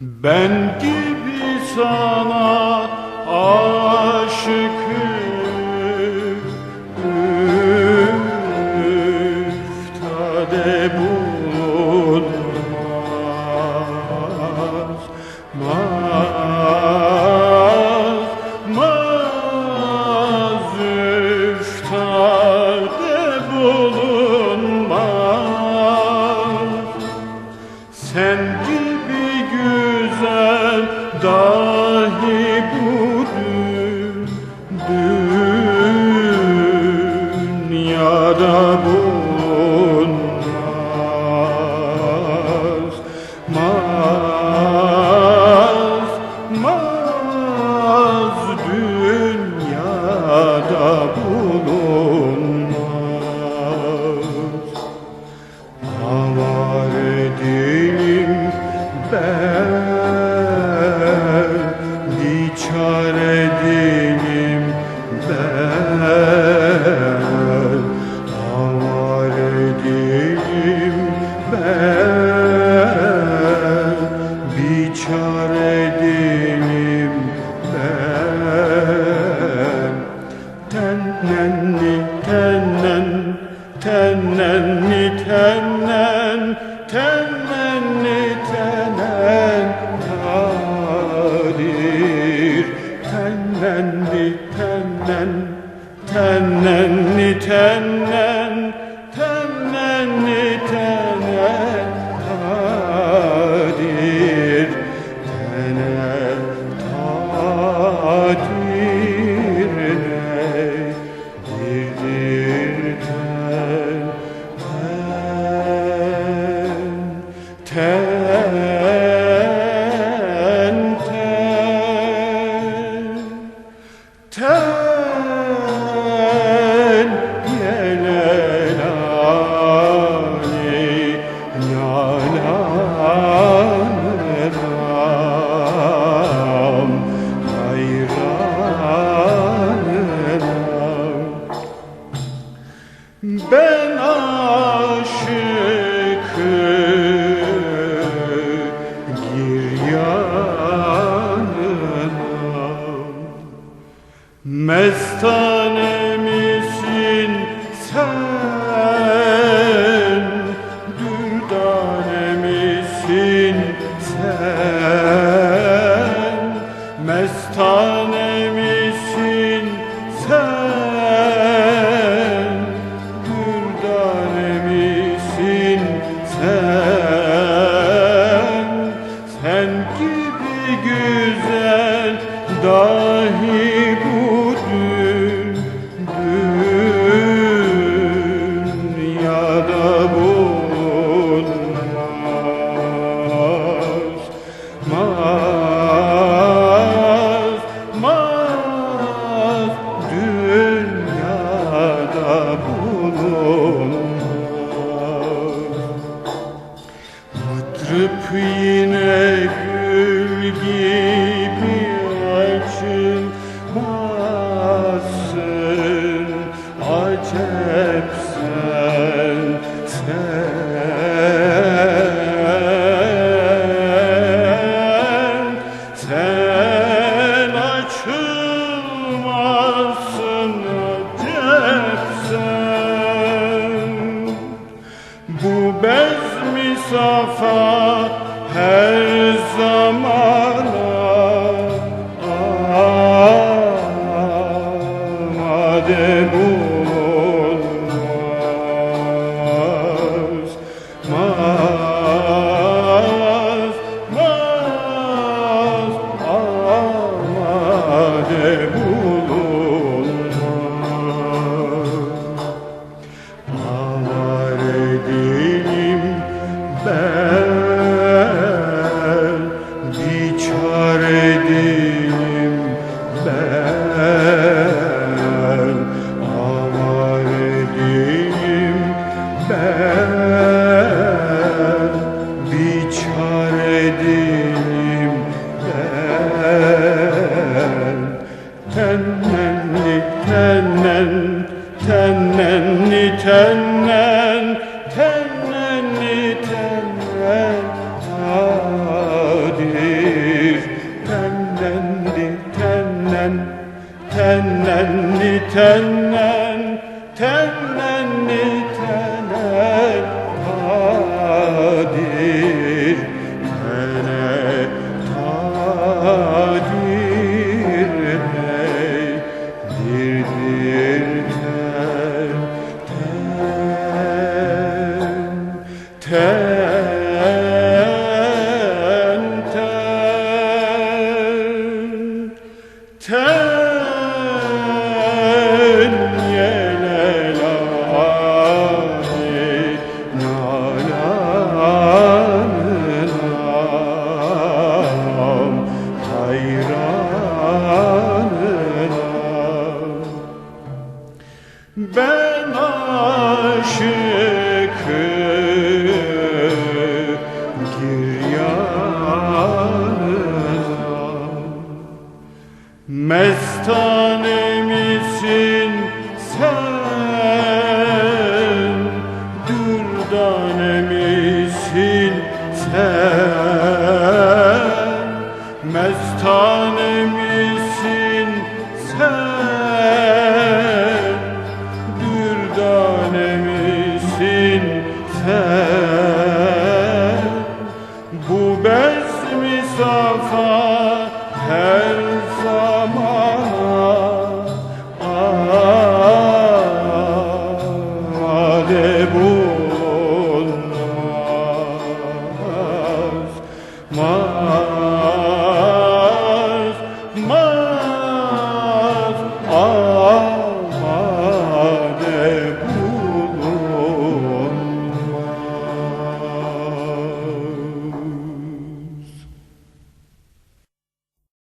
Ben gibi sana aşıkım. Üf, tade bul kabul Ben aşığım. Elohim. safa her zaman tenenni tennen tenenni tennen tenenni tennen nadir tenenni tennen tenenni tennen tenenni Doctor!